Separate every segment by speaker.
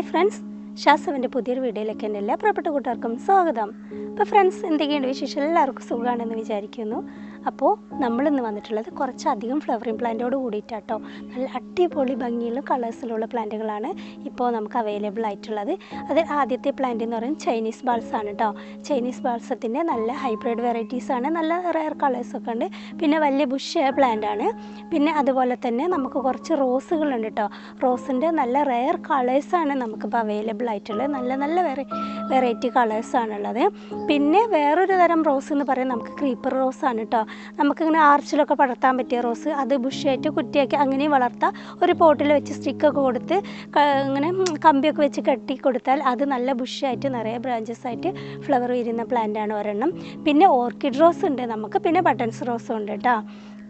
Speaker 1: Hi friends ഷാസവന്റെ പുതിയൊരു വീഡിയോയിലേക്ക് എന്റെ എല്ലാ പ്രിയപ്പെട്ട കൂട്ടുകാർക്കും സ്വാഗതം. അപ്പോൾ ഫ്രണ്ട്സ് എന്തൊക്കെയുണ്ട് വിശേഷം? എല്ലാവർക്കും സുഖമാണെന്ന് വിചാരിക്കുന്നു. അപ്പോൾ നമ്മളിന്ന് വന്നിട്ടുള്ളത് കുറച്ചധികം ഫ്ലവറിങ് പ്ലാന്റോട് കൂടിയിട്ടാട്ടോ. നല്ല അടിപൊളി ഭംഗിയുള്ള കളേഴ്സിലുള്ള പ്ലാന്റുകളാണ് ഇപ്പോൾ നമുക്ക് അവൈലബിൾ ആയിട്ടുള്ളത്. അത് ആദ്യത്തെ പ്ലാന്റ് എന്ന് പറയുന്നത് ചൈനീസ് ബാൾസ് ആണ് കേട്ടോ ചൈനീസ് ബാൾസത്തിന്റെ നല്ല ഹൈബ്രിഡ് വെറൈറ്റീസ് ആണ്. നല്ല റയർ കളേഴ്സൊക്കെ ഉണ്ട്. പിന്നെ വലിയ ബുഷ് പ്ലാന്റ് ആണ്. പിന്നെ അതുപോലെ തന്നെ നമുക്ക് കുറച്ച് റോസുകളുണ്ട് കേട്ടോ റോസിന്റെ നല്ല റയർ കളേഴ്സാണ് നമുക്കിപ്പോൾ അവൈലബിൾ ആയിട്ടുള്ളത്. നല്ല നല്ല വെറൈ വെറൈറ്റി കളേഴ്സാണുള്ളത് പിന്നെ വേറൊരു തരം റോസ് എന്ന് പറയുന്നത് നമുക്ക് ക്രീപ്പർ റോസ് ആണ് കേട്ടോ നമുക്കിങ്ങനെ ആർച്ചിലൊക്കെ പടർത്താൻ പറ്റിയ റോസ് അത് ബുഷായിട്ട് കുറ്റിയാക്കി അങ്ങനെ വളർത്താം ഒരു പോട്ടിൽ വെച്ച് സ്റ്റിക്കൊക്കെ കൊടുത്ത് ഇങ്ങനെ കമ്പിയൊക്കെ വെച്ച് കെട്ടി കൊടുത്താൽ അത് നല്ല ബുഷായിട്ട് നിറയെ ബ്രാഞ്ചസ് ആയിട്ട് ഫ്ലവർ വിരുന്ന പ്ലാന്റാണ് ഒരെണ്ണം. പിന്നെ ഓർക്കിഡ് റോസ് ഉണ്ട് നമുക്ക് പിന്നെ ബട്ടൺസ് റോസും ഉണ്ട് കേട്ടോ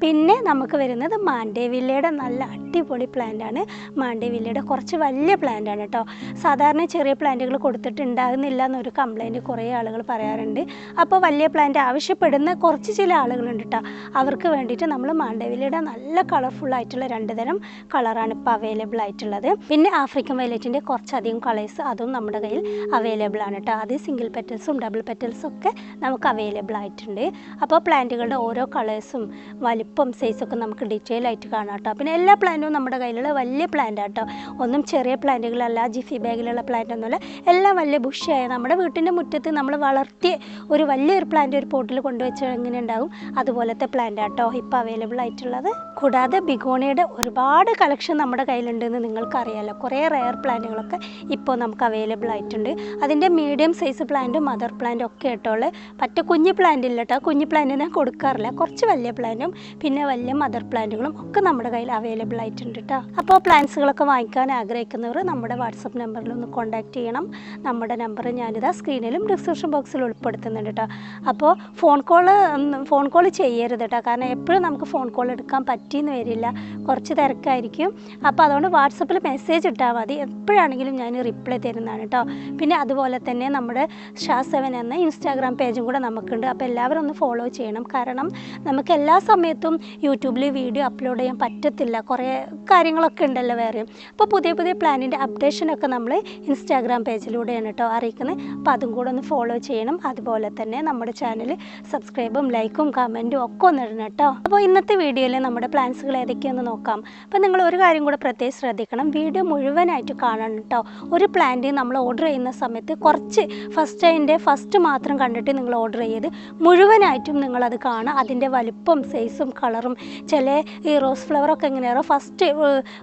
Speaker 1: പിന്നെ നമുക്ക് വരുന്നത് മാണ്ടേവില്ലയുടെ നല്ല അടിപൊളി പ്ലാന്റ് ആണ്. മാണ്ടേവില്ലയുടെ കുറച്ച് വലിയ പ്ലാന്റ് ആണ് കേട്ടോ സാധാരണ ചെറിയ പ്ലാന്റുകൾ കൊടുത്തിട്ടുണ്ടാകുന്നില്ല എന്നൊരു കംപ്ലൈന്റ് കുറേ ആളുകൾ പറയാറുണ്ട്. അപ്പോൾ വലിയ പ്ലാന്റ് ആവശ്യപ്പെടുന്ന കുറച്ച് ചില ആളുകളുണ്ട് കേട്ടോ അവർക്ക് വേണ്ടിയിട്ട് നമ്മൾ മാണ്ടേവില്ലയുടെ നല്ല കളർഫുൾ ആയിട്ടുള്ള രണ്ട് തരം കളറാണ് ഇപ്പോൾ അവൈലബിൾ ആയിട്ടുള്ളത്. പിന്നെ ആഫ്രിക്കൻ വയലറ്റിന്റെ കുറച്ചധികം കളേഴ്സ് അതും നമ്മുടെ കയ്യിൽ അവൈലബിൾ ആണ് കേട്ടോ അത് സിംഗിൾ പെറ്റൽസും ഡബിൾ പെറ്റൽസും ഒക്കെ നമുക്ക് അവൈലബിൾ ആയിട്ടുണ്ട്. അപ്പോൾ പ്ലാന്റുകളുടെ ഓരോ കളേഴ്സും വലിപ്പം സൈസൊക്കെ നമുക്ക് ഡീറ്റെയിൽ ആയിട്ട് കാണാം കേട്ടോ. പിന്നെ എല്ലാ പ്ലാന്റും നമ്മുടെ കയ്യിലുള്ള വലിയ പ്ലാന്റ് കേട്ടോ. ഒന്നും ചെറിയ പ്ലാന്റുകളല്ല ജിഫി ബാഗിലുള്ള പ്ലാന്റ് ഒന്നുമല്ല. എല്ലാം വലിയ ബുഷിയായ നമ്മുടെ വീട്ടിന്റെ മുറ്റത്ത് നമ്മൾ വളർത്തിയ ഒരു വലിയൊരു പ്ലാന്റ് ഒരു പോട്ടിൽ കൊണ്ടുവച്ച് എങ്ങനെ ഉണ്ടാകും അതുപോലത്തെ പ്ലാന്റ് കേട്ടോ. ഇപ്പോൾ അവൈലബിൾ ആയിട്ടുള്ളത്. കൂടാതെ ബിഗോണിയുടെ ഒരുപാട് കളക്ഷൻ നമ്മുടെ കയ്യിലുണ്ടെന്ന് നിങ്ങൾക്കറിയാലോ. കുറേ റയർ പ്ലാന്റുകളൊക്കെ ഇപ്പോൾ നമുക്ക് അവൈലബിൾ ആയിട്ടുണ്ട്. അതിന്റെ മീഡിയം സൈസ് പ്ലാന്റും മദർ പ്ലാന്റും ഒക്കെ കേട്ടോൾ പറ്റ കുഞ്ഞു പ്ലാന്റ് ഇല്ല കേട്ടോ. കുഞ്ഞു ഞാൻ കൊടുക്കാറില്ല. കുറച്ച് വലിയ പ്ലാന്റും പിന്നെ വലിയ മദർ പ്ലാന്റുകളും ഒക്കെ നമ്മുടെ കയ്യിൽ അവൈലബിൾ ആയിട്ടുണ്ട് കേട്ടോ അപ്പോൾ പ്ലാന്റ്സുകളൊക്കെ വാങ്ങിക്കാൻ ആഗ്രഹിക്കുന്നവർ നമ്മുടെ വാട്സപ്പ് നമ്പറിൽ ഒന്ന് കോൺടാക്ട് ചെയ്യണം. നമ്മുടെ നമ്പർ ഞാനിതാ സ്ക്രീനിലും ഡിസ്ക്രിപ്ഷൻ ബോക്സിൽ ഉൾപ്പെടുത്തുന്നുണ്ട് കേട്ടോ അപ്പോൾ ഫോൺ കോൾ ഫോൺ കോൾ ചെയ്യരുത് കേട്ടോ കാരണം എപ്പോഴും നമുക്ക് ഫോൺ കോൾ എടുക്കാൻ പറ്റിയെന്ന് വരില്ല. കുറച്ച് തിരക്കായിരിക്കും. അപ്പോൾ അതുകൊണ്ട് വാട്സപ്പിൽ മെസ്സേജ് ഇട്ടാൽ മതി. എപ്പോഴാണെങ്കിലും ഞാൻ റിപ്ലൈ തരുന്നതാണ് കേട്ടോ പിന്നെ അതുപോലെ തന്നെ നമ്മുടെ ഷാ സെവൻ എന്ന ഇൻസ്റ്റാഗ്രാം പേജും കൂടെ നമുക്കുണ്ട്. അപ്പോൾ എല്ലാവരും ഒന്ന് ഫോളോ ചെയ്യണം. കാരണം നമുക്ക് എല്ലാ സമയത്തും യൂട്യൂബിൽ വീഡിയോ അപ്ലോഡ് ചെയ്യാൻ പറ്റത്തില്ല. കുറേ കാര്യങ്ങളൊക്കെ ഉണ്ടല്ലോ വേറെയും അപ്പോൾ പുതിയ പുതിയ പ്ലാനിന്റെ അപ്ഡേഷനൊക്കെ നമ്മൾ ഇൻസ്റ്റാഗ്രാം പേജിലൂടെയാണ് കേട്ടോ അറിയിക്കുന്നത്. അപ്പോൾ അതും കൂടെ ഒന്ന് ഫോളോ ചെയ്യണം. അതുപോലെ തന്നെ നമ്മുടെ ചാനൽ സബ്സ്ക്രൈബും ലൈക്കും കമന്റും ഒക്കെ ഒന്ന് ഇടണം കേട്ടോ. അപ്പോൾ ഇന്നത്തെ വീഡിയോയിൽ നമ്മുടെ പ്ലാൻസുകൾ ഏതൊക്കെയെന്ന് നോക്കാം. അപ്പോൾ നിങ്ങൾ ഒരു കാര്യം കൂടെ പ്രത്യേകം ശ്രദ്ധിക്കണം. വീഡിയോ മുഴുവനായിട്ട് കാണണം കേട്ടോ. ഒരു പ്ലാന്റ് നമ്മൾ ഓർഡർ ചെയ്യുന്ന സമയത്ത് കുറച്ച് ഫസ്റ്റ് അതിന്റെ ഫസ്റ്റ് മാത്രം കണ്ടിട്ട് നിങ്ങൾ ഓർഡർ ചെയ്ത് മുഴുവനായിട്ടും നിങ്ങളത് കാണുക. അതിന്റെ വലുപ്പം സൈസും കളറും ചില ഈ റോസ് ഫ്ലവറൊക്കെ എങ്ങനെയാണോ ഫസ്റ്റ്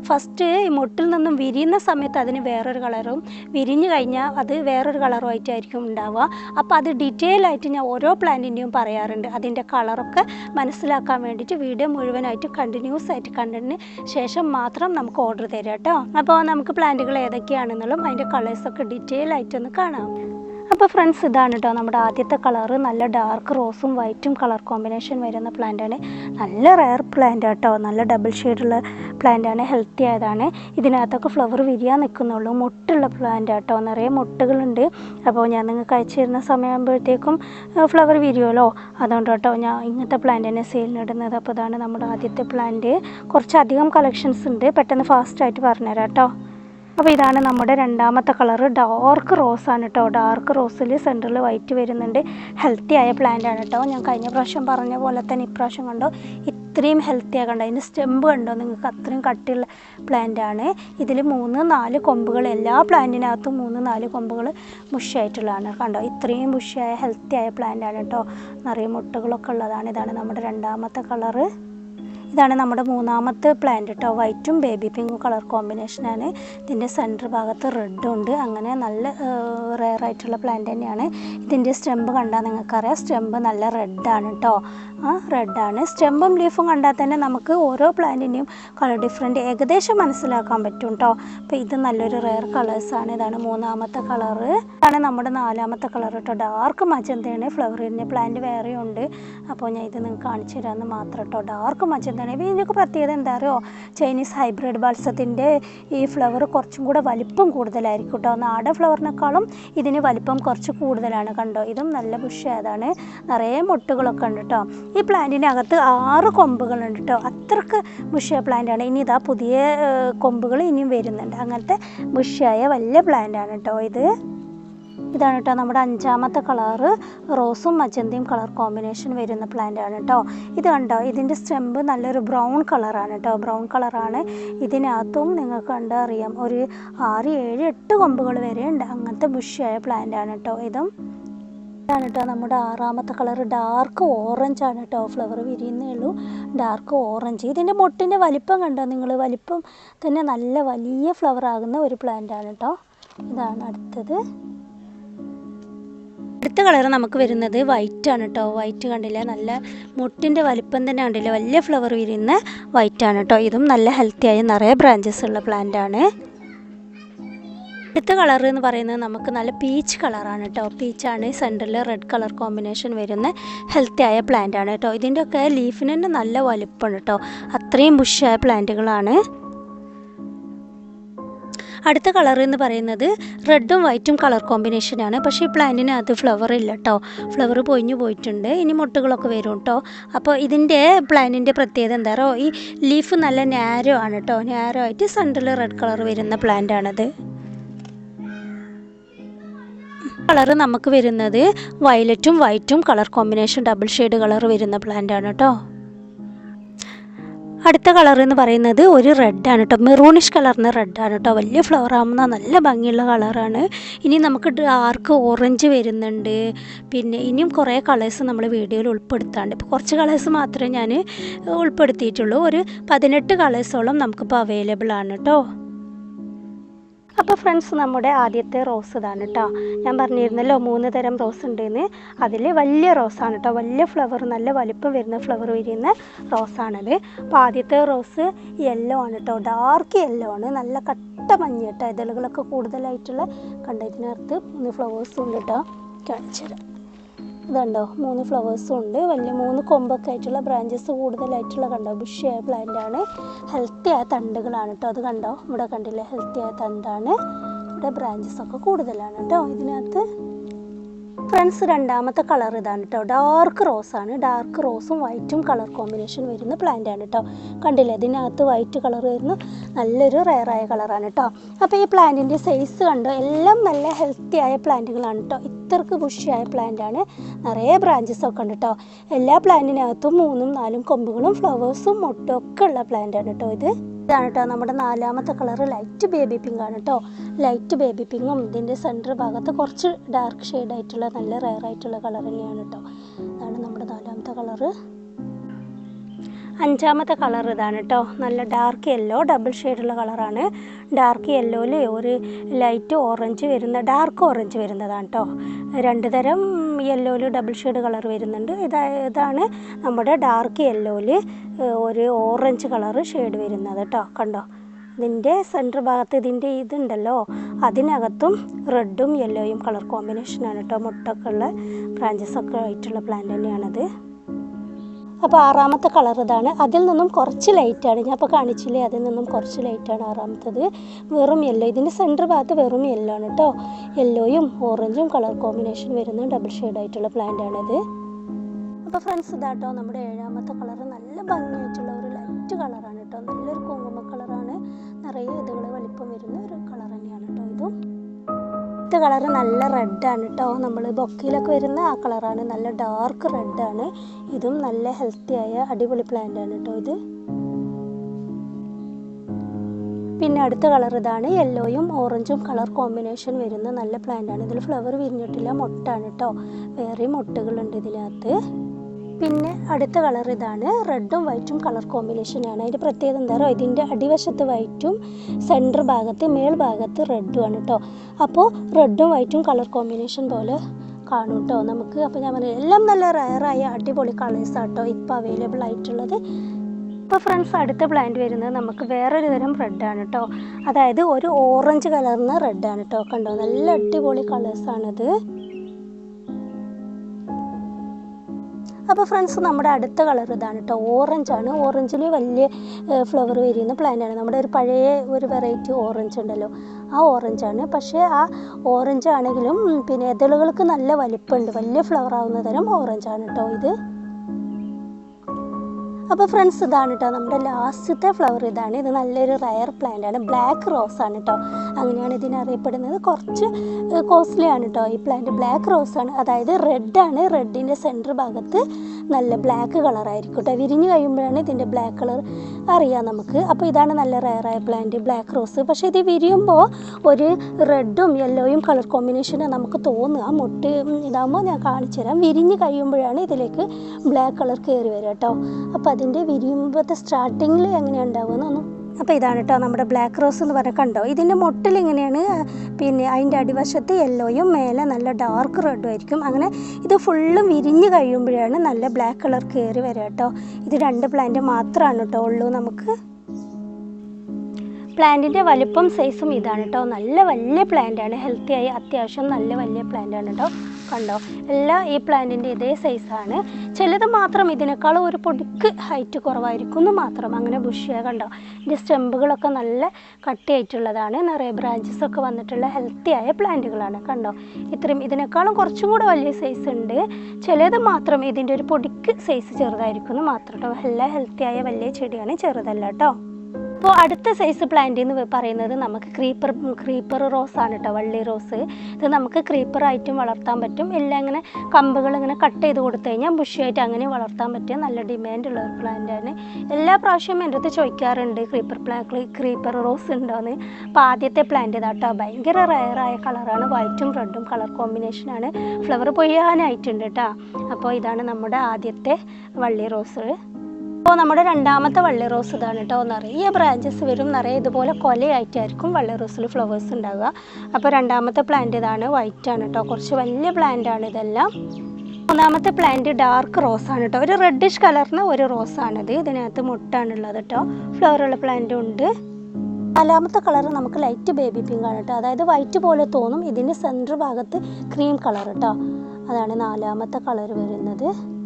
Speaker 1: ഫസ്റ്റ് മുട്ടിൽ നിന്നും വിരിയുന്ന സമയത്ത് അതിന് വേറൊരു കളറും വിരിഞ്ഞു കഴിഞ്ഞാൽ അത് വേറൊരു കളറുമായിട്ടായിരിക്കും ഉണ്ടാവുക. അപ്പോൾ അത് ഡീറ്റെയിൽ ആയിട്ട് ഞാൻ ഓരോ പ്ലാന്റിന്റെയും പറയാറുണ്ട്. അതിന്റെ കളറൊക്കെ മനസ്സിലാക്കാൻ വേണ്ടിയിട്ട് വീഡിയോ മുഴുവനായിട്ട് കണ്ടിന്യൂസ് ആയിട്ട് കണ്ടതിന് ശേഷം മാത്രം നമുക്ക് ഓർഡർ തരാം കേട്ടോ. അപ്പോൾ നമുക്ക് പ്ലാന്റുകൾ ഏതൊക്കെയാണെന്നുള്ളതും അതിന്റെ കളേഴ്സൊക്കെ ഡീറ്റെയിൽ ആയിട്ടൊന്ന് കാണാം. അപ്പോൾ ഫ്രണ്ട്സ് ഇതാണ് കേട്ടോ നമ്മുടെ ആദ്യത്തെ കളറ് നല്ല ഡാർക്ക് റോസും വൈറ്റും കളർ കോമ്പിനേഷൻ വരുന്ന പ്ലാന്റാണ് നല്ല റയർ പ്ലാന്റ് കേട്ടോ നല്ല ഡബിൾ ഷെയ്ഡുള്ള പ്ലാന്റാണ് ഹെൽത്തി ആയതാണ്. ഇതിനകത്തൊക്കെ ഫ്ലവർ വിരിയാൻ നിൽക്കുന്നുള്ളൂ മുട്ടുള്ള പ്ലാന്റ് കേട്ടോ നിറയെ മുട്ടുകളുണ്ട്. അപ്പോൾ ഞാൻ നിങ്ങൾക്ക് അയച്ചു തരുന്ന സമയമാകുമ്പോഴത്തേക്കും ഫ്ലവർ വിരിയുമല്ലോ? അതുകൊണ്ട് കേട്ടോ ഞാൻ ഇങ്ങനത്തെ പ്ലാന്റ് തന്നെ സെയിലിനിടുന്നത് അപ്പോൾ ഇതാണ് നമ്മുടെ ആദ്യത്തെ പ്ലാന്റ് കുറച്ചധികം കളക്ഷൻസ് ഉണ്ട്. പെട്ടെന്ന് ഫാസ്റ്റായിട്ട് പറഞ്ഞുതരാം കേട്ടോ അപ്പോൾ ഇതാണ് നമ്മുടെ രണ്ടാമത്തെ കളറ്. ഡാർക്ക് റോസ് ആണ് കേട്ടോ ഡാർക്ക് റോസിൽ സെന്ററിൽ വൈറ്റ് വരുന്നുണ്ട്. ഹെൽത്തി ആയ പ്ലാന്റ് ആണ് കേട്ടോ ഞാൻ കഴിഞ്ഞ പ്രാവശ്യം പറഞ്ഞ പോലെ തന്നെ ഇപ്രാവശ്യം കണ്ടോ? ഇത്രയും ഹെൽത്തി ആകണ്ട. അതിന് സ്റ്റെമ്പ് കണ്ടോ? നിങ്ങൾക്ക് അത്രയും കട്ടിയുള്ള പ്ലാന്റ് ആണ്. ഇതിൽ മൂന്ന് നാല് കൊമ്പുകൾ. എല്ലാ പ്ലാന്റിനകത്തും മൂന്ന് നാല് കൊമ്പുകൾ മുഷിയായിട്ടുള്ളതാണ് കണ്ടോ? ഇത്രയും ബുഷിയായ ഹെൽത്തി ആയ പ്ലാന്റ് ആണ് കേട്ടോ നിറയെ മുട്ടകളൊക്കെ ഉള്ളതാണ്. ഇതാണ് നമ്മുടെ രണ്ടാമത്തെ കളറ്. ഇതാണ് നമ്മുടെ മൂന്നാമത്തെ പ്ലാന്റ് കേട്ടോ വൈറ്റും ബേബി പിങ്കും കളർ കോമ്പിനേഷനാണ് ഇതിന്റെ സെന്റർ ഭാഗത്ത് റെഡും ഉണ്ട്. അങ്ങനെ നല്ല റെയർ ആയിട്ടുള്ള പ്ലാന്റ് തന്നെയാണ്. ഇതിന്റെ സ്റ്റെമ്പ് കണ്ടാൽ നിങ്ങൾക്കറിയാം. സ്റ്റെമ്പ് നല്ല റെഡാണ് കേട്ടോ ആ റെഡാണ് സ്റ്റെമ്പും ലീഫും കണ്ടാൽ തന്നെ നമുക്ക് ഓരോ പ്ലാന്റിന്റെയും കളർ ഡിഫറെന്റ് ഏകദേശം മനസ്സിലാക്കാൻ പറ്റും കേട്ടോ അപ്പോൾ ഇത് നല്ലൊരു റെയർ കളേഴ്സാണ് ഇതാണ് മൂന്നാമത്തെ കളറ് ഇതാണ് നമ്മുടെ നാലാമത്തെ കളർ കേട്ടോ ഡാർക്ക് മജന്തയാണ്. ഫ്ലവറിന്റെ പ്ലാന്റ് വേറെയും ഉണ്ട് അപ്പോൾ ഞാൻ ഇത് നിങ്ങൾക്ക് കാണിച്ചു തരാമെന്ന് മാത്രം കേട്ടോ ഡാർക്ക് മജന്തയാണ് ആണ് അപ്പോൾ പ്രത്യേകത എന്താ അറിയോ? ചൈനീസ് ഹൈബ്രിഡ് ബൾസത്തിന്റെ ഈ ഫ്ലവർ കുറച്ചും കൂടെ വലിപ്പം കൂടുതലായിരിക്കും കേട്ടോ നാടൻ ഫ്ലവറിനേക്കാളും ഇതിന് വലിപ്പം കുറച്ച് കൂടുതലാണ് കണ്ടോ? ഇതും നല്ല ബുഷായതാണ് നിറയെ മുട്ടുകളൊക്കെ ഉണ്ട് കേട്ടോ ഈ പ്ലാന്റിനകത്ത് ആറ് കൊമ്പുകളുണ്ട് കേട്ടോ അത്രയ്ക്ക് ബുഷിയ പ്ലാന്റാണ് ഇനി ഇതാ പുതിയ കൊമ്പുകൾ ഇനിയും വരുന്നുണ്ട്. അങ്ങനത്തെ ബുഷിയായ വലിയ പ്ലാന്റാണ് കേട്ടോ ഇത്. ഇതാണ് കേട്ടോ നമ്മുടെ അഞ്ചാമത്തെ കളറ് റോസും മജന്തയും കളർ കോമ്പിനേഷൻ വരുന്ന പ്ലാന്റ് ആണ് കേട്ടോ. ഇത് കണ്ടോ? ഇതിന്റെ സ്റ്റെമ്പ് നല്ലൊരു ബ്രൗൺ കളറാണ് കേട്ടോ. ബ്രൗൺ കളറാണ് ഇതിനകത്തും നിങ്ങൾക്ക് കണ്ടാൽ അറിയാം. ഒരു ആറ് ഏഴ് എട്ട് കൊമ്പുകൾ വരെ ഉണ്ട്. അങ്ങനത്തെ ബുഷിയായ പ്ലാന്റ് ആണ് കേട്ടോ ഇതും. ഇതാണ് കേട്ടോ നമ്മുടെ ആറാമത്തെ കളർ ഡാർക്ക് ഓറഞ്ച് ആണ് കേട്ടോ. ഫ്ലവർ വിരിയുന്നേ ഉള്ളൂ. ഡാർക്ക് ഓറഞ്ച് ഇതിന്റെ മൊട്ടിന്റെ വലിപ്പം കണ്ടോ നിങ്ങൾ? വലിപ്പം തന്നെ നല്ല വലിയ ഫ്ലവർ ആകുന്ന ഒരു പ്ലാന്റ് ആണ് കേട്ടോ. ഇതാണ് അടുത്തത്. അടുത്ത കളർ നമുക്ക് വരുന്നത് വൈറ്റ് ആണ് കേട്ടോ വൈറ്റ് കണ്ടില്ല? നല്ല മുട്ടിന്റെ വലിപ്പം തന്നെ കണ്ടില്ല? വലിയ ഫ്ലവർ വിരിയുന്ന വൈറ്റ് ആണ് കേട്ടോ ഇതും നല്ല ഹെൽത്തി ആയ നിറയെ ബ്രാഞ്ചസ് ഉള്ള പ്ലാന്റ് ആണ്. അടുത്ത കളർ എന്ന് പറയുന്നത് നമുക്ക് നല്ല പീച്ച് കളറാണ് കേട്ടോ പീച്ചാണ് സെന്ററിൽ റെഡ് കളർ കോമ്പിനേഷൻ വരുന്ന ഹെൽത്തി ആയ പ്ലാന്റ് ആണ് കേട്ടോ ഇതിന്റെയൊക്കെ ലീഫിന് തന്നെ നല്ല വലിപ്പമാണ് കേട്ടോ അത്രയും ബുഷായ പ്ലാന്റുകളാണ് അടുത്ത കളർ എന്ന് പറയുന്നത് റെഡും വൈറ്റും കളർ കോമ്പിനേഷനാണ് പക്ഷേ ഈ പ്ലാന്റിനകത്ത് ഫ്ലവർ ഇല്ല കേട്ടോ ഫ്ലവർ പൊഴിഞ്ഞു പോയിട്ടുണ്ട്. ഇനി മുട്ടുകളൊക്കെ വരും കേട്ടോ അപ്പോൾ ഇതിന്റെ പ്ലാന്റിന്റെ പ്രത്യേകത എന്താ ഈ ലീഫ് നല്ല നാരോ ആണ് കേട്ടോ നാരോ ആയിട്ട് സെന്ററിൽ റെഡ് കളർ വരുന്ന പ്ലാന്റ് ആണത്. കളർ നമുക്ക് വരുന്നത് വയലറ്റും വൈറ്റും colour combination double shade colour വരുന്ന പ്ലാന്റ് ആണ് കേട്ടോ അടുത്ത കളർ എന്ന് പറയുന്നത് ഒരു റെഡാണ് കേട്ടോ മെറൂണിഷ് കളറിന് റെഡാണ് കേട്ടോ വലിയ ഫ്ലവർ ആകുന്ന നല്ല ഭംഗിയുള്ള കളറാണ് ഇനി നമുക്ക് ഡാർക്ക് ഓറഞ്ച് വരുന്നുണ്ട്. പിന്നെ ഇനിയും കുറേ കളേഴ്സ് നമ്മൾ വീഡിയോയിൽ ഉൾപ്പെടുത്താണ്ട്. ഇപ്പോൾ കുറച്ച് കളേഴ്സ് മാത്രമേ ഞാൻ ഉൾപ്പെടുത്തിയിട്ടുള്ളൂ. ഒരു പതിനെട്ട് കളേഴ്സോളം നമുക്കിപ്പോൾ അവൈലബിൾ ആണ് കേട്ടോ അപ്പോൾ ഫ്രണ്ട്സ് നമ്മുടെ ആദ്യത്തെ റോസ് ഇതാണ് കേട്ടോ ഞാൻ പറഞ്ഞിരുന്നല്ലോ മൂന്ന് തരം റോസ് ഉണ്ടെന്ന്. അതിൽ വലിയ റോസാണ് കേട്ടോ വലിയ ഫ്ലവർ നല്ല വലിപ്പം വരുന്ന ഫ്ലവർ വരുന്ന റോസാണത് അപ്പോൾ ആദ്യത്തെ റോസ് യെല്ലോ ആണ് കേട്ടോ ഡാർക്ക് യെല്ലോ ആണ്. നല്ല കട്ട മഞ്ഞ കേട്ടോ ഇതളുകളൊക്കെ കൂടുതലായിട്ടുള്ള കണ്ടതിനകത്ത് മൂന്ന് ഫ്ലവേഴ്സും ഉണ്ട് കേട്ടോ കാണിച്ചു തരാം ഇതുണ്ടോ? മൂന്ന് ഫ്ലവേഴ്സും ഉണ്ട്. വലിയ മൂന്ന് കൊമ്പൊക്കെ ആയിട്ടുള്ള ബ്രാഞ്ചസ് കൂടുതലായിട്ടുള്ള കണ്ടോ? ബുഷിയായ പ്ലാന്റ് ആണ്. ഹെൽത്തി ആയ തണ്ടുകളാണ് കേട്ടോ അത് കണ്ടോ? ഇവിടെ കണ്ടില്ലേ? ഹെൽത്തി ആയ തണ്ടാണ്. ഇവിടെ ബ്രാഞ്ചസ് ഒക്കെ കൂടുതലാണ് കേട്ടോ ഇതിനകത്ത് ഫ്രണ്ട്സ് രണ്ടാമത്തെ കളർ ഇതാണ് കേട്ടോ ഡാർക്ക് റോസ് ആണ്. ഡാർക്ക് റോസും വൈറ്റും കളർ കോമ്പിനേഷൻ വരുന്ന പ്ലാന്റ് ആണ് കേട്ടോ കണ്ടില്ലേ? ഇതിനകത്ത് വൈറ്റ് കളർ വരുന്നു. നല്ലൊരു റയറായ കളറാണ് കേട്ടോ അപ്പോൾ ഈ പ്ലാന്റിന്റെ സൈസ് കണ്ടോ? എല്ലാം നല്ല ഹെൽത്തി ആയ പ്ലാന്റുകളാണ് കേട്ടോ ഇത്രക്ക് ബുഷിയായ ആണ്. നിറയെ ബ്രാഞ്ചസ് ഒക്കെ ഉണ്ട് കേട്ടോ എല്ലാ പ്ലാന്റിനകത്തും മൂന്നും നാലും കൊമ്പുകളും ഫ്ലവേഴ്സും മുട്ടും ഒക്കെ ഉള്ള പ്ലാന്റ് ആണ് കേട്ടോ ഇത്. ഇതാണ് കേട്ടോ നമ്മുടെ നാലാമത്തെ കളർ ലൈറ്റ് ബേബി പിങ്ക് ആണ് കേട്ടോ ലൈറ്റ് ബേബി പിങ്കും ഇതിന്റെ സെന്റർ ഭാഗത്ത് കുറച്ച് ഡാർക്ക് ഷെയ്ഡ് ആയിട്ടുള്ള നല്ല റയർ ആയിട്ടുള്ള കളർ തന്നെയാണ് കേട്ടോ അതാണ് നമ്മുടെ നാലാമത്തെ കളറ് അഞ്ചാമത്തെ കളർ ഇതാണ് കേട്ടോ നല്ല ഡാർക്ക് യെല്ലോ ഡബിൾ ഷെയ്ഡുള്ള കളറാണ് ഡാർക്ക് യെല്ലോയിൽ ഒരു ലൈറ്റ് ഓറഞ്ച് വരുന്ന ഡാർക്ക് ഓറഞ്ച് വരുന്നതാണ് കേട്ടോ രണ്ട് തരം യെല്ലോയിൽ ഡബിൾ ഷെയ്ഡ് കളർ വരുന്നുണ്ട്. ഇതാ ഇതാണ് നമ്മുടെ ഡാർക്ക് യെല്ലോയിൽ ഒരു ഓറഞ്ച് കളർ ഷെയ്ഡ് വരുന്നത് കേട്ടോ കണ്ടോ? ഇതിന്റെ സെന്റർ ഭാഗത്ത് ഇതിന്റെ ഇതുണ്ടല്ലോ അതിനകത്തും റെഡും യെല്ലോയും കളർ കോമ്പിനേഷനാണ് കേട്ടോ മുട്ടൊക്കെ ഉള്ള ബ്രാഞ്ചസ് ഒക്കെ ആയിട്ടുള്ള പ്ലാന്റ് തന്നെയാണത്. അപ്പോൾ ആറാമത്തെ കളർ ഇതാണ്. അതിൽ നിന്നും കുറച്ച് ലൈറ്റാണ് ഞാൻ അപ്പോൾ കാണിച്ചില്ലേ? അതിൽ നിന്നും കുറച്ച് ലൈറ്റാണ് ആറാമത്തത്. വെറും യെല്ലോ ഇതിന്റെ സെന്റർ ഭാഗത്ത് വെറും യെല്ലോ ആണ് കേട്ടോ. യെല്ലോയും ഓറഞ്ചും കളർ കോമ്പിനേഷൻ വരുന്ന ഡബിൾ ഷെയ്ഡ് ആയിട്ടുള്ള പ്ലാന്റ് ആണിത്. അപ്പോൾ ഫ്രണ്ട്സ് ഇതാ ഇതാട്ടോ നമ്മുടെ ഏഴാമത്തെ കളർ. നല്ല ഭംഗിയായിട്ടുള്ള ഒരു ലൈറ്റ് കളറാണ് കേട്ടോ. നല്ലൊരു കുങ്കുമ കളറാണ് നിറയെ ഇതുകൾ വലിപ്പം വരുന്ന ഒരു കളർ തന്നെയാണ് കേട്ടോ ഇതും. അടുത്ത കളർ നല്ല റെഡാണ് കേട്ടോ നമ്മൾ ബൊക്കയിലൊക്കെ വരുന്ന ആ കളറാണ് നല്ല ഡാർക്ക് റെഡാണ് ഇതും നല്ല ഹെൽത്തി ആയ അടിപൊളി പ്ലാന്റ് ആണ് കേട്ടോ ഇത്. പിന്നെ അടുത്ത കളർ ഇതാണ് യെല്ലോയും ഓറഞ്ചും കളർ കോമ്പിനേഷൻ വരുന്ന നല്ല പ്ലാന്റ് ആണ്. ഇതിൽ ഫ്ലവർ വിരിഞ്ഞിട്ടില്ല മൊട്ടാണ് കേട്ടോ വേറെയും മൊട്ടുകളുണ്ട് ഇതിനകത്ത്. പിന്നെ അടുത്ത കളർ ഇതാണ് റെഡും വൈറ്റും കളർ കോമ്പിനേഷനാണ് അതിന്റെ പ്രത്യേകത എന്താ പറയുക ഇതിന്റെ അടിവശത്ത് വൈറ്റും സെന്റർ ഭാഗത്ത് മേൽഭാഗത്ത് റെഡും ആണ് കേട്ടോ അപ്പോൾ റെഡും വൈറ്റും കളർ കോമ്പിനേഷൻ പോലെ കാണും കേട്ടോ നമുക്ക്. അപ്പോൾ ഞാൻ പറയാം എല്ലാം നല്ല റയറായ അടിപൊളി കളേഴ്സാണ് കേട്ടോ ഇപ്പോൾ അവൈലബിൾ ആയിട്ടുള്ളത്. ഇപ്പോൾ ഫ്രണ്ട്സ് അടുത്ത പ്ലാന്റ് വരുന്നത് നമുക്ക് വേറൊരു തരം റെഡാണ് കേട്ടോ അതായത് ഒരു ഓറഞ്ച് കളറിന് റെഡാണ് കേട്ടോ കണ്ടോ? നല്ല അടിപൊളി കളേഴ്സാണിത് അപ്പോൾ ഫ്രണ്ട്സ് നമ്മുടെ അടുത്ത കളർ ഇതാണ് കേട്ടോ ആണ്. ഓറഞ്ചിൽ വലിയ ഫ്ലവർ വരുന്ന പ്ലാന്റാണ് നമ്മുടെ ഒരു പഴയ ഒരു വെറൈറ്റി ഓറഞ്ച് ഉണ്ടല്ലോ. ആ ഓറഞ്ച് ആണ്. പക്ഷേ ആ ഓറഞ്ച് ആണെങ്കിലും പിന്നെ ഇതളുകൾക്ക് നല്ല വലിപ്പമുണ്ട്. വലിയ ഫ്ലവർ ആവുന്ന തരം ആണ് കേട്ടോ ഇത്. അപ്പോൾ ഫ്രണ്ട്സ് ഇതാണ് കേട്ടോ നമ്മുടെ ലാസ്റ്റത്തെ ഫ്ലവർ ഇതാണ്. ഇത് നല്ലൊരു റയർ പ്ലാന്റ് ആണ്. ബ്ലാക്ക് റോസ് ആണ് കേട്ടോ അങ്ങനെയാണ് ഇതിനെ അറിയപ്പെടുന്നത്. കുറച്ച് കോസ്റ്റ്ലി ആണ് കേട്ടോ ഈ പ്ലാന്റ് ബ്ലാക്ക് റോസ് ആണ്. അതായത് റെഡ് ആണ്. റെഡിന്റെ സെന്റർ ഭാഗത്ത് നല്ല ബ്ലാക്ക് കളറായിരിക്കും കേട്ടോ വിരിഞ്ഞ് കഴിയുമ്പോഴാണ് ഇതിന്റെ ബ്ലാക്ക് കളർ അറിയാം നമുക്ക്. അപ്പോൾ ഇതാണ് നല്ല റയറായ പ്ലാന്റ് ബ്ലാക്ക് റോസ് പക്ഷേ ഇത് വിരിയുമ്പോൾ ഒരു റെഡും യെല്ലോയും കളർ കോമ്പിനേഷനും നമുക്ക് തോന്നുക. മുട്ട് ഇതാകുമ്പോൾ ഞാൻ കാണിച്ചു തരാം വിരിഞ്ഞ് കഴിയുമ്പോഴാണ് ഇതിലേക്ക് ബ്ലാക്ക് കളർ കയറി വരിക കേട്ടോ അപ്പോൾ അതിന്റെ വിരിയുമ്പോഴത്തെ സ്റ്റാർട്ടിങ്ങിൽ എങ്ങനെയാണ് ഉണ്ടാവുക അപ്പോൾ ഇതാണ് കേട്ടോ നമ്മുടെ ബ്ലാക്ക് റോസ് എന്ന് പറഞ്ഞാൽ കണ്ടോ? ഇതിന്റെ മുട്ടിൽ ഇങ്ങനെയാണ് പിന്നെ അതിന്റെ അടിവശത്ത് യെല്ലോയും മേലെ നല്ല ഡാർക്ക് റെഡും ആയിരിക്കും. അങ്ങനെ ഇത് ഫുള്ളും വിരിഞ്ഞ് കഴിയുമ്പോഴാണ് നല്ല ബ്ലാക്ക് കളർ കയറി വരിക കേട്ടോ ഇത് രണ്ട് പ്ലാന്റ് മാത്രമാണ് കേട്ടോ ഉള്ളൂ നമുക്ക്. പ്ലാന്റിന്റെ വലിപ്പം സൈസും ഇതാണ് കേട്ടോ നല്ല വലിയ പ്ലാന്റ് ആണ്. ഹെൽത്തി ആയി അത്യാവശ്യം നല്ല വലിയ പ്ലാന്റ് ആണ് കേട്ടോ കണ്ടോ? എല്ലാം ഈ പ്ലാന്റിന്റെ ഇതേ സൈസാണ് ചിലത് മാത്രം ഇതിനേക്കാളും ഒരു പൊടിക്ക് ഹൈറ്റ് കുറവായിരിക്കും എന്ന് മാത്രം അങ്ങനെ ബുഷിയ കണ്ടോ? ഇതിന്റെ സ്റ്റെമ്പുകളൊക്കെ നല്ല കട്ടിയായിട്ടുള്ളതാണ്. നിറയെ ബ്രാഞ്ചസ് ഒക്കെ വന്നിട്ടുള്ള ഹെൽത്തിയായ പ്ലാന്റുകളാണ് കണ്ടോ? ഇത്രയും ഇതിനേക്കാളും കുറച്ചും കൂടെ വലിയ സൈസ് ഉണ്ട്. ചിലത് മാത്രം ഇതിന്റെ ഒരു പൊടിക്ക് സൈസ് ചെറുതായിരിക്കും എന്ന് മാത്രം കേട്ടോ. എല്ലാ ഹെൽത്തിയായ വലിയ ചെടിയാണ് ചെറുതല്ല കേട്ടോ. അപ്പോൾ അടുത്ത സൈസ് പ്ലാന്റ് എന്ന് പറയുന്നത് നമുക്ക് ക്രീപ്പർ ക്രീപ്പർ റോസ് ആണ് കേട്ടോ വള്ളി റോസ് ഇത് നമുക്ക് ക്രീപ്പറായിട്ടും വളർത്താൻ പറ്റും. എല്ലാം ഇങ്ങനെ കമ്പുകൾ ഇങ്ങനെ കട്ട് ചെയ്ത് കൊടുത്തു കഴിഞ്ഞാൽ ബുഷിയായിട്ട് അങ്ങനെ വളർത്താൻ പറ്റിയ നല്ല ഡിമാൻഡ് ഉള്ള ഒരു പ്ലാന്റാണ് എല്ലാ പ്രാവശ്യവും എന്റെ അടുത്ത് ചോദിക്കാറുണ്ട് ക്രീപ്പർ പ്ലാ ക്രീപ്പർ റോസ് ഉണ്ടോയെന്ന് അപ്പോൾ ആദ്യത്തെ പ്ലാന്റ് ഇതാട്ടോ ഭയങ്കര റയറായ കളറാണ് വൈറ്റും റെഡും കളർ കോമ്പിനേഷനാണ് ഫ്ലവർ പൊയ്യാനായിട്ടുണ്ട് കേട്ടോ അപ്പോൾ ഇതാണ് നമ്മുടെ ആദ്യത്തെ വള്ളി റോസ് അപ്പോൾ നമ്മുടെ രണ്ടാമത്തെ വള്ളി റോസ് ഇതാണ് കേട്ടോ. നിറയെ ബ്രാഞ്ചസ് വരും. നിറയെ ഇതുപോലെ കൊലയായിട്ടായിരിക്കും വള്ളി റോസിൽ ഫ്ലവേഴ്സ് ഉണ്ടാവുക. അപ്പോൾ രണ്ടാമത്തെ പ്ലാന്റ് ഇതാണ് വൈറ്റ് ആണ് കേട്ടോ. കുറച്ച് വലിയ പ്ലാന്റ് ആണ് ഇതെല്ലാം. മൂന്നാമത്തെ പ്ലാന്റ് ഡാർക്ക് റോസ് ആണ് കേട്ടോ. ഒരു റെഡിഷ് കളറിന് ഒരു റോസ് ആണിത്. ഇതിനകത്ത് മുട്ടാണുള്ളത് കേട്ടോ. ഫ്ലവറുള്ള പ്ലാന്റ് ഉണ്ട്. നാലാമത്തെ കളർ നമുക്ക് ലൈറ്റ് ബേബി പിങ്ക് ആണ് കേട്ടോ. അതായത് വൈറ്റ് പോലെ തോന്നും. ഇതിന്റെ സെന്റർ ഭാഗത്ത് ക്രീം കളർ കേട്ടോ. അതാണ് നാലാമത്തെ കളർ വരുന്നത്.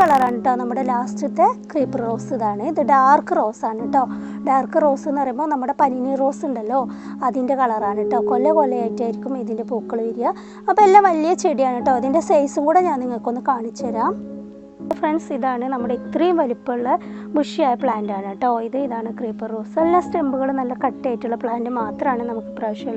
Speaker 1: കളറാണ് കേട്ടോ നമ്മുടെ ലാസ്റ്റത്തെ ക്രീപ്പർ റോസ് ഇതാണ്. ഇത് ഡാർക്ക് റോസ് ആണ് കേട്ടോ ഡാർക്ക് റോസ് എന്ന് പറയുമ്പോൾ നമ്മുടെ പനിനീർ റോസ് ഉണ്ടല്ലോ അതിന്റെ കളറാണ് കേട്ടോ കൊല്ല കൊല്ലയായിട്ടായിരിക്കും ഇതിന്റെ പൂക്കൾ വരിക. അപ്പോൾ എല്ലാം വലിയ ചെടിയാണ് കേട്ടോ അതിന്റെ സൈസും കൂടെ ഞാൻ നിങ്ങൾക്കൊന്ന് കാണിച്ചു തരാം. ഫ്രണ്ട്സ് ഇതാണ് നമ്മുടെ ഇത്രയും വലിപ്പമുള്ള ബുഷിയായ പ്ലാന്റ് ആണ് കേട്ടോ ഇത് ഇതാണ് ക്രീപ്പർ റോസ്. എല്ലാ സ്റ്റെമ്പുകളും നല്ല കട്ടായിട്ടുള്ള പ്ലാന്റ് മാത്രമാണ് നമുക്ക് ഇപ്രാവശ്യം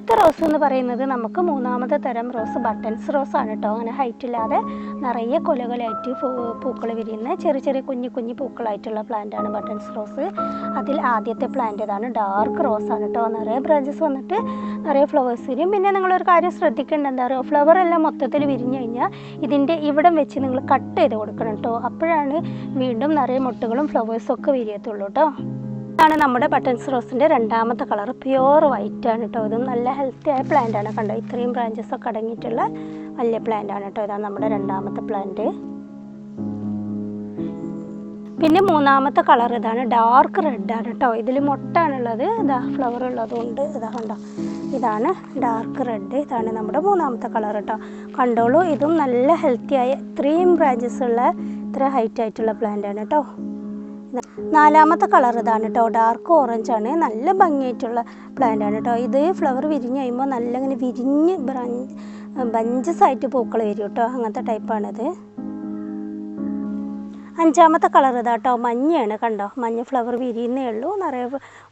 Speaker 1: അടുത്ത റോസ് എന്ന് പറയുന്നത് നമുക്ക് മൂന്നാമത്തെ തരം റോസ് ബട്ടൺസ് റോസ് ആണ് കേട്ടോ അങ്ങനെ ഹൈറ്റ് ഇല്ലാതെ നിറയെ കൊലകൊലയായിട്ട് പൂക്കൾ വിരിയുന്ന ചെറിയ ചെറിയ കുഞ്ഞു കുഞ്ഞു പൂക്കളായിട്ടുള്ള പ്ലാന്റ് ആണ് ബട്ടൺസ് റോസ്. അതിൽ ആദ്യത്തെ പ്ലാന്റ് ഇതാണ് ഡാർക്ക് റോസ് ആണ് കേട്ടോ നിറയെ ബ്രാഞ്ചസ് വന്നിട്ട് നിറയെ ഫ്ലവേഴ്സ് വരും. പിന്നെ നിങ്ങളൊരു കാര്യം ശ്രദ്ധിക്കേണ്ട എന്താ പറയുക ഫ്ലവർ എല്ലാം മൊത്തത്തിൽ വിരിഞ്ഞു കഴിഞ്ഞാൽ ഇതിന്റെ ഇവിടം വെച്ച് നിങ്ങൾ കട്ട് ചെയ്ത് കൊടുക്കണം കേട്ടോ അപ്പോഴാണ് വീണ്ടും നിറയെ മുട്ടുകളും ഫ്ലവേഴ്സും ഒക്കെ വിരിയത്തുള്ളൂ കേട്ടോ ഇതാണ് നമ്മുടെ ബട്ടൻസ് റോസിന്റെ രണ്ടാമത്തെ കളർ പ്യുവർ വൈറ്റ് ആണ് കേട്ടോ ഇതും നല്ല ഹെൽത്തി ആയ പ്ലാന്റ് ആണ് കണ്ടോ. ഇത്രയും ബ്രാഞ്ചസ് ഒക്കെ അടങ്ങിയിട്ടുള്ള വലിയ പ്ലാന്റ് ആണ് കേട്ടോ ഇതാണ് നമ്മുടെ രണ്ടാമത്തെ പ്ലാന്റ് പിന്നെ മൂന്നാമത്തെ കളർ ഇതാണ് ഡാർക്ക് റെഡ് ആണ് കേട്ടോ ഇതിൽ മുട്ടാണുള്ളത് ഇതാ ഫ്ലവർ ഉള്ളതുകൊണ്ട് ഇതാ കണ്ടോ. ഇതാണ് ഡാർക്ക് റെഡ് ഇതാണ് നമ്മുടെ മൂന്നാമത്തെ കളർ കേട്ടോ കണ്ടോളൂ ഇതും നല്ല ഹെൽത്തി ആയ ഇത്രയും ബ്രാഞ്ചസ് ഉള്ള ഇത്ര ഹൈറ്റ് ആയിട്ടുള്ള പ്ലാന്റ് ആണ് കേട്ടോ നാലാമത്തെ കളർ ഇതാണ് കേട്ടോ ഡാർക്ക് ഓറഞ്ച് ആണ്. നല്ല ഭംഗിയായിട്ടുള്ള പ്ലാന്റ് ആണ് കേട്ടോ ഇത് ഫ്ലവർ വിരിഞ്ഞ് കഴിയുമ്പോൾ നല്ല ഇങ്ങനെ വിരിഞ്ഞ് ബഞ്ചസ് ആയിട്ട് പൂക്കൾ വരും കേട്ടോ അങ്ങനത്തെ ടൈപ്പാണിത് അഞ്ചാമത്തെ കളർ ഇതാട്ടോ മഞ്ഞയാണ് കണ്ടോ? മഞ്ഞ ഫ്ലവർ വിരിയുന്നേ ഉള്ളൂ. നിറയെ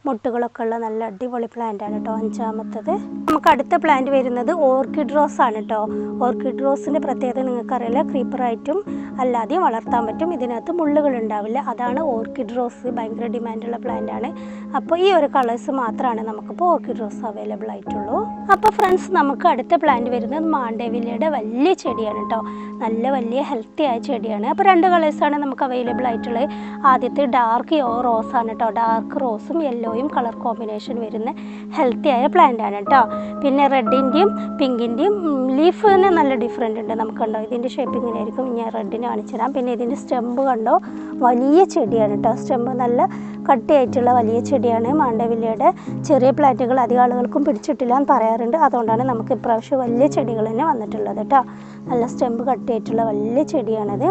Speaker 1: മുട്ടുകളൊക്കെ ഉള്ള നല്ല അടിപൊളി പ്ലാന്റ് ആണ് കേട്ടോ അഞ്ചാമത്തത്. നമുക്ക് അടുത്ത പ്ലാന്റ് വരുന്നത് ഓർക്കിഡ് റോസ് ആണ് കേട്ടോ ഓർക്കിഡ് റോസിന്റെ പ്രത്യേകത നിങ്ങൾക്കറിയില്ല. ക്രീപ്പറായിട്ടും അല്ലാതെയും വളർത്താൻ പറ്റും. ഇതിനകത്ത് മുള്ളുകൾ ഉണ്ടാവില്ല. അതാണ് ഓർക്കിഡ് റോസ് ഭയങ്കര ഡിമാൻഡുള്ള ആണ്. അപ്പോൾ ഈ ഒരു കളേഴ്സ് മാത്രമാണ് നമുക്കിപ്പോൾ ഓർക്കിഡ് റോസ് അവൈലബിൾ ആയിട്ടുള്ളൂ. അപ്പോൾ ഫ്രണ്ട്സ് നമുക്ക് അടുത്ത പ്ലാന്റ് വരുന്നത് മാണ്ടേവില്ലയുടെ വലിയ ചെടിയാണ് കേട്ടോ നല്ല വലിയ ഹെൽത്തി ആയ ചെടിയാണ്. അപ്പോൾ രണ്ട് കളേഴ്സാണ് നമുക്ക് അവൈലബിൾ ആയിട്ടുള്ളത്. ആദ്യത്തെ ഡാർക്ക് റോസ് ആണ് കേട്ടോ ഡാർക്ക് റോസും യെല്ലോയും കളർ കോമ്പിനേഷൻ വരുന്ന ഹെൽത്തി ആയ പ്ലാന്റ് ആണ് കേട്ടോ പിന്നെ റെഡിന്റെയും പിങ്കിന്റെയും ലീഫ് തന്നെ നല്ല ഡിഫറെന്റ് ഉണ്ട് നമുക്ക് കണ്ടോ. ഇതിന്റെ ഷേപ്പ് ഇങ്ങനെ ആയിരിക്കും ഞാൻ റെഡിന് കാണിച്ചു തരാം. പിന്നെ ഇതിന്റെ സ്റ്റെമ്പ് കണ്ടോ? വലിയ ചെടിയാണ് കേട്ടോ സ്റ്റെമ്പ് നല്ല കട്ടിയായിട്ടുള്ള വലിയ ചെടിയാണ് മാണ്ടവില്ലയുടെ ചെറിയ പ്ലാന്റുകൾ അധികം ആളുകൾക്കും പിടിച്ചിട്ടില്ല എന്ന് പറയാറുണ്ട് അതുകൊണ്ടാണ് നമുക്ക് ഇപ്രാവശ്യം വലിയ ചെടികൾ തന്നെ വന്നിട്ടുള്ളത് കേട്ടോ. നല്ല സ്റ്റെമ്പ് കട്ടിയായിട്ടുള്ള വലിയ ചെടിയാണത്.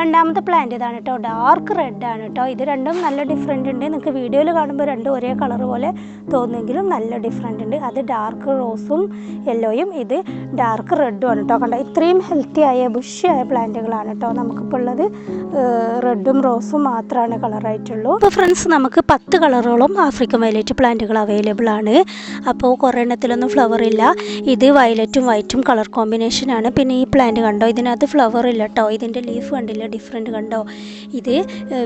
Speaker 1: രണ്ടാമത്തെ പ്ലാന്റ് ഇതാണ് കേട്ടോ ഡാർക്ക് റെഡ് ആണ് കേട്ടോ ഇത് രണ്ടും നല്ല ഡിഫറെന്റ് ഉണ്ട്. നിങ്ങൾക്ക് വീഡിയോയിൽ കാണുമ്പോൾ രണ്ടും ഒരേ കളർ പോലെ തോന്നുമെങ്കിലും നല്ല ഡിഫറെന്റ് ഉണ്ട്. അത് ഡാർക്ക് റോസും യെല്ലോയും ഇത് ഡാർക്ക് റെഡും ആണ് കേട്ടോ കണ്ടോ? ഇത്രയും ഹെൽത്തി ആയ ബുഷിയായ പ്ലാന്റുകളാണ് കേട്ടോ നമുക്കിപ്പോൾ ഉള്ളത് റെഡും റോസും മാത്രമാണ് കളറായിട്ടുള്ളൂ അപ്പോൾ ഫ്രണ്ട്സ് നമുക്ക് പത്ത് കളറോളം ആഫ്രിക്കൻ വയലറ്റ് പ്ലാന്റുകൾ അവൈലബിൾ ആണ്. അപ്പോൾ കുറേ എണ്ണത്തിലൊന്നും ഫ്ലവർ ഇല്ല. ഇത് വയലറ്റും വൈറ്റും കളർ കോമ്പിനേഷനാണ് പിന്നെ ഈ പ്ലാന്റ് കണ്ടോ? ഇതിനകത്ത് ഫ്ലവർ ഇല്ല കേട്ടോ ഇതിന്റെ ലീഫ് കണ്ടില്ല? ഡിഫറെന്റ് കണ്ടോ? ഇത്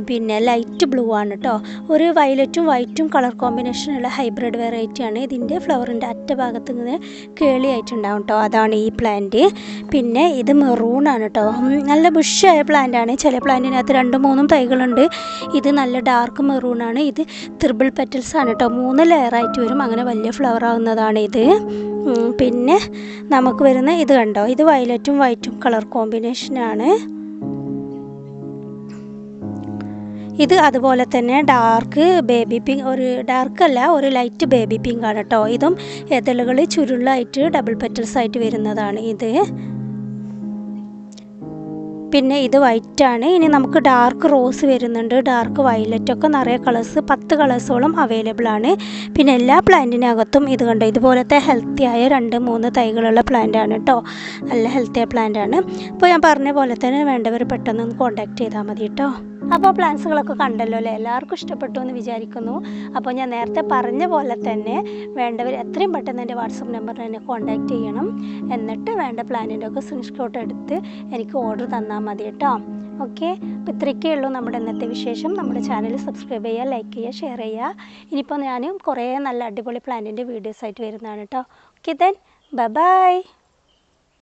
Speaker 1: പിന്നെ ലൈറ്റ് ബ്ലൂ ആണ് കേട്ടോ ഒരു വയലറ്റും വൈറ്റും കളർ കോമ്പിനേഷനുള്ള ഹൈബ്രിഡ് വെറൈറ്റി ആണ്. ഇതിന്റെ ഫ്ലവറിന്റെ അറ്റ ഭാഗത്ത് ഇങ്ങനെ കേളിയായിട്ടുണ്ടാവും കേട്ടോ അതാണ് ഈ പ്ലാന്റ് പിന്നെ ഇത് മെറൂൺ ആണ് കേട്ടോ നല്ല ബുഷായ പ്ലാന്റ് ആണ്. ചില പ്ലാന്റിനകത്ത് രണ്ടും മൂന്നും തൈകളുണ്ട്. ഇത് നല്ല ഡാർക്ക് മെറൂൺ ആണ്. ഇത് ത്രിബിൾ പെറ്റൽസ് ആണ് കേട്ടോ മൂന്ന് ലെയറായിട്ട് വരും. അങ്ങനെ വലിയ ഫ്ലവർ ആവുന്നതാണ് ഇത്. പിന്നെ നമുക്ക് വരുന്ന ഇത് കണ്ടോ? ഇത് വയലറ്റും വൈറ്റും കളർ കോമ്പിനേഷനാണ് ഇത് അതുപോലെ തന്നെ ഡാർക്ക് ബേബി പിങ്ക് ഒരു ഡാർക്ക് അല്ല ഒരു ലൈറ്റ് ബേബി പിങ്ക് ആണ് കേട്ടോ ഇതും എതളുകൾ ചുരുളായിട്ട് ഡബിൾ പെറ്റൽസ് ആയിട്ട് വരുന്നതാണ് ഇത്. പിന്നെ ഇത് വൈറ്റ് ആണ്. ഇനി നമുക്ക് ഡാർക്ക് റോസ് വരുന്നുണ്ട്. ഡാർക്ക് വയലറ്റ് ഒക്കെ നിറയെ കളേഴ്സ് പത്ത് കളേഴ്സോളം അവൈലബിൾ ആണ്. പിന്നെ എല്ലാ പ്ലാന്റിനകത്തും ഇത് കണ്ടോ? ഇതുപോലത്തെ ഹെൽത്തി ആയ രണ്ട് മൂന്ന് തൈകളുള്ള പ്ലാന്റ് ആണ് കേട്ടോ നല്ല ഹെൽത്തി ആയ പ്ലാന്റ് ആണ്. അപ്പോൾ ഞാൻ പറഞ്ഞ പോലെ തന്നെ വേണ്ടവർ പെട്ടെന്ന് ഒന്ന് കോൺടാക്ട് ചെയ്താൽ മതി കേട്ടോ അപ്പോൾ പ്ലാൻസുകളൊക്കെ കണ്ടല്ലോ അല്ലേ? എല്ലാവർക്കും ഇഷ്ടപ്പെട്ടു എന്ന് വിചാരിക്കുന്നു. അപ്പോൾ ഞാൻ നേരത്തെ പറഞ്ഞ പോലെ തന്നെ വേണ്ടവർ എത്രയും പെട്ടെന്ന് എന്റെ വാട്സപ്പ് നമ്പറിൽ എന്നെ കോൺടാക്ട് ചെയ്യണം. എന്നിട്ട് വേണ്ട പ്ലാനിന്റെ ഒക്കെ സ്ക്രീൻഷോട്ട് എടുത്ത് എനിക്ക് ഓർഡർ തന്നാൽ മതി കേട്ടോ. ഓക്കെ അപ്പോൾ ഇത്രയൊക്കെ ഉള്ളൂ നമ്മുടെ ഇന്നത്തെ വിശേഷം. നമ്മുടെ ചാനൽ സബ്സ്ക്രൈബ് ചെയ്യുക ലൈക്ക് ചെയ്യുക ഷെയർ ചെയ്യുക. ഇനിയിപ്പോൾ ഞാനും കുറേ നല്ല അടിപൊളി പ്ലാനിന്റെ വീഡിയോസ് ആയിട്ട് വരുന്നതാണ് കേട്ടോ. Okay then bye